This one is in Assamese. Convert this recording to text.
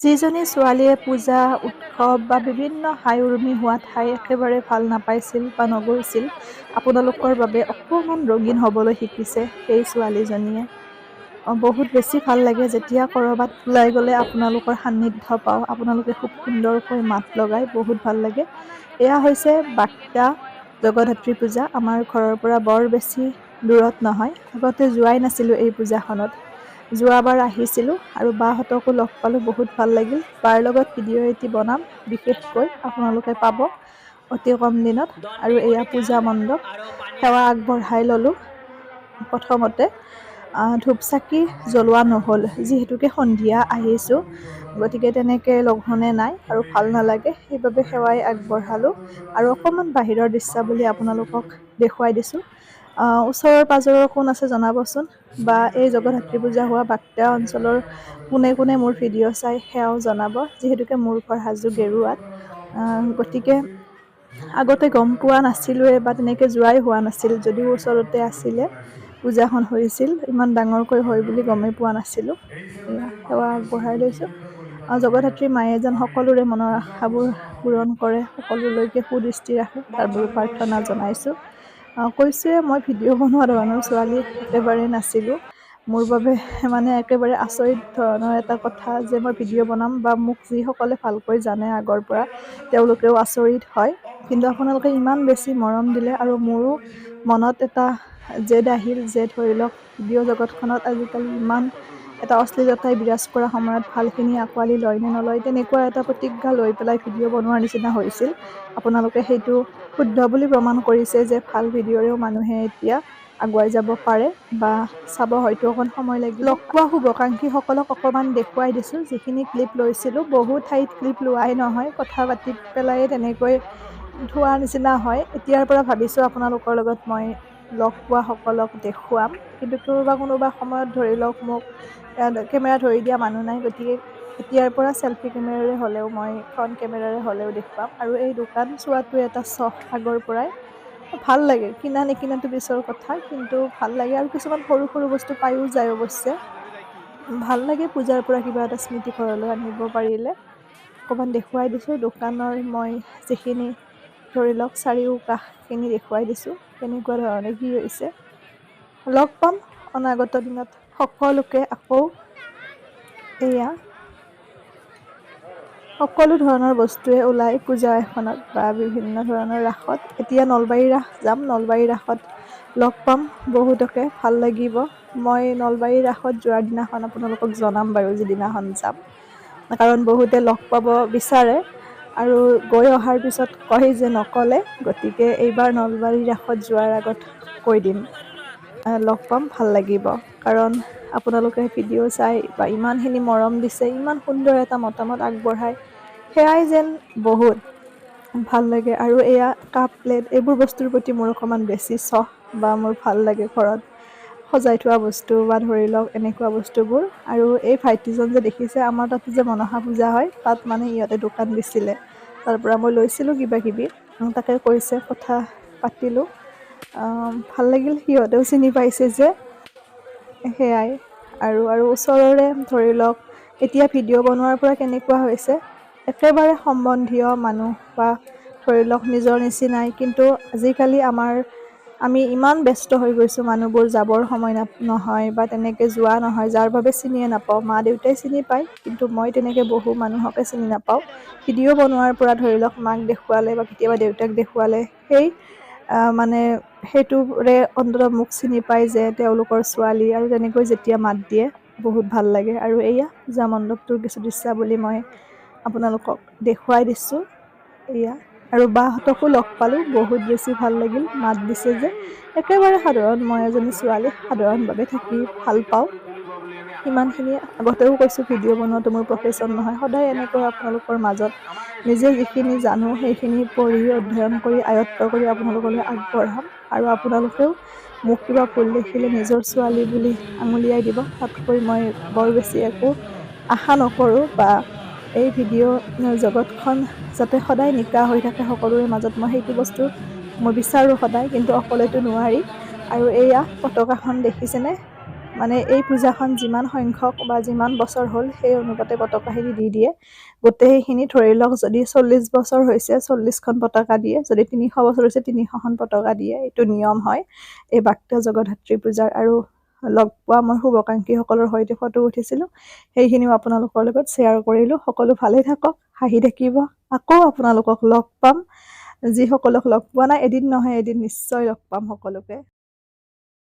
যিজনী ছোৱালীয়ে পূজা উৎসৱ বা বিভিন্ন হাই উৰুমি হোৱা ঠাই একেবাৰে ভাল নাপাইছিল বা নগৈছিল আপোনালোকৰ বাবে অকণমান ৰঙীন হ'বলৈ শিকিছে সেই ছোৱালীজনীয়ে। বহুত বেছি ভাল লাগে যেতিয়া ক'ৰবাত ওলাই গ'লে আপোনালোকৰ সান্নিধ্য পাওঁ। আপোনালোকে খুব সুন্দৰকৈ মাত লগাই বহুত ভাল লাগে। এয়া হৈছে বাক্যা জগধাত্ৰী পূজা। আমাৰ ঘৰৰ পৰা বৰ বেছি দূৰত নহয়। আগতে যোৱাই নাছিলোঁ এই পূজাখনত। যোৱাবাৰ আহিছিলোঁ আৰু বাহঁতকো লগ পালোঁ বহুত ভাল লাগিল। বাৰ লগত ভিডিঅ' এটি বনাম বিশেষকৈ আপোনালোকে পাব অতি কম দিনত। আৰু এয়া পূজা মণ্ডপ সেৱা আগবঢ়াই ল'লোঁ প্ৰথমতে। ধূপ চাকি জ্বলোৱা নহ'ল যিহেতুকে সন্ধিয়া আহিছোঁ। গতিকে তেনেকৈ লঘোণে নাই আৰু ভাল নালাগে সেইবাবে সেৱাই আগবঢ়ালোঁ। আৰু অকণমান বাহিৰৰ দৃশ্যাৱলী আপোনালোকক দেখুৱাই দিছোঁ। ওচৰৰ পাঁজৰৰ কোন আছে জনাবচোন? বা এই জগতধাত্ৰী পূজা হোৱা বাক্যা অঞ্চলৰ কোনে কোনে মোৰ ভিডিঅ' চাই সেয়াও জনাব যিহেতুকে মোৰ ঘৰ হাজো গেৰুৱাত। গতিকে আগতে গম পোৱা নাছিলোঁৱে বা তেনেকৈ যোৱাই হোৱা নাছিল যদিও ওচৰতে আছিলে পূজাখন হৈছিল। ইমান ডাঙৰকৈ হয় বুলি গমেই পোৱা নাছিলোঁ। সেৱা আগবঢ়াই লৈছোঁ। জগতধাত্ৰী মায়ে যেন সকলোৰে মনৰ আশাবোৰ পূৰণ কৰে সকলোলৈকে সুদৃষ্টি ৰাখে তাৰ বাবে প্ৰাৰ্থনা জনাইছোঁ। কৈছোঁৱে মই ভিডিঅ' বনোৱা ধৰণৰ ছোৱালী একেবাৰে নাছিলোঁ। মোৰ বাবে মানে একেবাৰে আচৰিত ধৰণৰ এটা কথা যে মই ভিডিঅ' বনাম বা মোক যিসকলে ভালকৈ জানে আগৰ পৰা তেওঁলোকেও আচৰিত হয়। কিন্তু আপোনালোকে ইমান বেছি মৰম দিলে আৰু মোৰো মনত এটা জেদ আহিল যে ধৰি লওক ভিডিঅ' জগতখনত আজিকালি ইমান এটা অশ্লীলতাই বিৰাজ কৰা সময়ত ভালখিনি আঁকোৱালি লয় নে নলয় তেনেকুৱা এটা প্ৰতিজ্ঞা লৈ পেলাই ভিডিঅ' বনোৱাৰ নিচিনা হৈছিল। আপোনালোকে সেইটো শুদ্ধ বুলি প্ৰমাণ কৰিছে যে ভাল ভিডিঅ'ৰেও মানুহে এতিয়া আগুৱাই যাব পাৰে বা চাব হয়তো অকণ সময় লাগিব। লগ পোৱা শুভাকাংক্ষীসকলক অকণমান দেখুৱাই দিছোঁ। যিখিনি ক্লিপ লৈছিলোঁ বহু ঠাইত ক্লিপ লোৱাই নহয় কথা পাতি পেলাইয়ে তেনেকৈ থোৱাৰ নিচিনা হয়। এতিয়াৰ পৰা ভাবিছোঁ আপোনালোকৰ লগত মই লগ পোৱাসকলক দেখুৱাম। কিন্তু কোনোবা কোনোবা সময়ত ধৰি লওক মোক কেমেৰা ধৰি দিয়া মানুহ নাই গতিকে এতিয়াৰ পৰা চেল্ফি কেমেৰাৰে হ'লেও মই ফ্ৰণ্ট কেমেৰাৰে হ'লেও দেখুৱাম। আৰু এই দোকান চোৱাটো এটা চখ আগৰ পৰাই। ভাল লাগে কিনা নিকিনাটো পিছৰ কথা কিন্তু ভাল লাগে। আৰু কিছুমান সৰু সৰু বস্তু পায়ো যায় অৱশ্যে। ভাল লাগে পূজাৰ পৰা কিবা এটা স্মৃতি ঘৰলৈ আনিব পাৰিলে। অকণমান দেখুৱাই দিছোঁ। দোকানৰ মই যিখিনি ধৰি লওক চাৰিওকাষখিনি দেখুৱাই দিছোঁ। কেনেকুৱা ধৰণে কি হৈছে। লগ পাম অনাগত দিনত। সকলোকে আকৌ এয়া সকলো ধৰণৰ বস্তুৱে ওলায় পূজা এখনত বা বিভিন্ন ধৰণৰ ৰাসত। এতিয়া নলবাৰী ৰাস যাম নলবাৰী ৰাসত লগ পাম বহুতকে ভাল লাগিব। মই নলবাৰী ৰাসত যোৱাৰ দিনাখন আপোনালোকক জনাম বাৰু যিদিনাখন যাম। কাৰণ বহুতে লগ পাব বিচাৰে। আৰু গৈ অহাৰ পিছত কয় যে নক'লে গতিকে এইবাৰ নলবাৰী ৰাসত যোৱাৰ আগত কৈ দিম। লগ পাম ভাল লাগিব। কাৰণ আপোনালোকে ভিডিঅ' চাই বা ইমানখিনি মৰম দিছে ইমান সুন্দৰ এটা মতামত আগবঢ়ায় সেয়াই যেন বহুত ভাল লাগে। আৰু এয়া কাপ প্লেট এইবোৰ বস্তুৰ প্ৰতি মোৰ অকণমান বেছি চখ বা মোৰ ভাল লাগে ঘৰত। সজাই থোৱা বস্তু বা ধৰি লওক এনেকুৱা বস্তুবোৰ। আৰু এই ভাইটিজন যে দেখিছে আমাৰ তাতো যে মনসা পূজা হয় তাত মানে ইহঁতে দোকান দিছিলে। তাৰ পৰা মই লৈছিলোঁ কিবা কিবি তাকে কৈছে কথা পাতিলোঁ। ভাল লাগিল সিহঁতেও চিনি পাইছে যে। সেয়াই। আৰু আৰু ওচৰৰে ধৰি লওক এতিয়া ভিডিঅ' বনোৱাৰ পৰা কেনেকুৱা হৈছে? একেবাৰে সম্বন্ধীয় মানুহ বা ধৰি লওক নিজৰ নিচিনাই। কিন্তু আজিকালি আমাৰ আমি ইমান ব্যস্ত হৈ গৈছোঁ মানুহবোৰ যাবৰ সময় ন নহয় বা তেনেকৈ যোৱা নহয় যাৰ বাবে চিনিয়ে নাপাওঁ। মা দেউতাই চিনি পায় কিন্তু মই তেনেকৈ বহু মানুহকে চিনি নাপাওঁ। ভিডিঅ' বনোৱাৰ পৰা ধৰি লওক মাক দেখুৱালে বা কেতিয়াবা দেউতাক দেখুৱালে সেই মানে সেইটোৰে অন্তত মোক চিনি পায় যে তেওঁলোকৰ ছোৱালী আৰু তেনেকৈ যেতিয়া মাত দিয়ে বহুত ভাল লাগে। আৰু এয়া পূজা মণ্ডপটোৰ কিছু দৃশ্যাৱলী মই আপোনালোকক দেখুৱাই দিছোঁ। এয়া। আৰু বাহঁতকো লগ পালোঁ। বহুত বেছি ভাল লাগিল। মাত দিছে যে একেবাৰে সাধাৰণ মই এজনী ছোৱালী সাধাৰণভাৱে থাকি ভাল পাওঁ। সিমানখিনি আগতেও কৈছোঁ ভিডিঅ' বনোৱাটো মোৰ প্ৰফেশ্যন নহয়। সদায় এনেকৈ আপোনালোকৰ মাজত নিজে যিখিনি জানো সেইখিনি পঢ়ি অধ্যয়ন কৰি আয়ত্ব কৰি আপোনালোকলৈ আগবঢ়াম আৰু আপোনালোকেও মোক কিবা ভুল দেখিলে নিজৰ ছোৱালী বুলি আঙুলিয়াই দিব। তাতকৈ মই বৰ বেছি একো আশা নকৰোঁ বা এই ভিডিঅ' জগতখন যাতে সদায় নিকা হৈ থাকে সকলোৰে মাজত মই সেইটো বস্তু মই বিচাৰোঁ সদায় কিন্তু অকলেতো নোৱাৰি। আৰু এয়া পতকাখন দেখিছেনে? মানে এই পূজাখন যিমান সংখ্যক বা যিমান বছৰ হ'ল সেই অনুপাতে পতাকাখিনি দি দিয়ে। গোটেইখিনি ধৰি লওক যদি চল্লিছ বছৰ হৈছে চল্লিছখন পতাকা দিয়ে। যদি তিনিশ বছৰ হৈছে তিনিশখন পতাকা দিয়ে। এইটো নিয়ম হয়। এই বাক্য জগধাত্ৰী পূজাৰ আৰু লগ পোৱা মই শুভাকাংক্ষীসকলৰ সৈতে ফটো উঠিছিলোঁ। সেইখিনিও আপোনালোকৰ লগত শ্বেয়াৰ কৰিলোঁ। সকলো ভালেই থাকক হাঁহি থাকিব। আকৌ আপোনালোকক লগ পাম। যিসকলক লগ পোৱা নাই এদিন নহয় এদিন নিশ্চয় লগ পাম সকলোকে।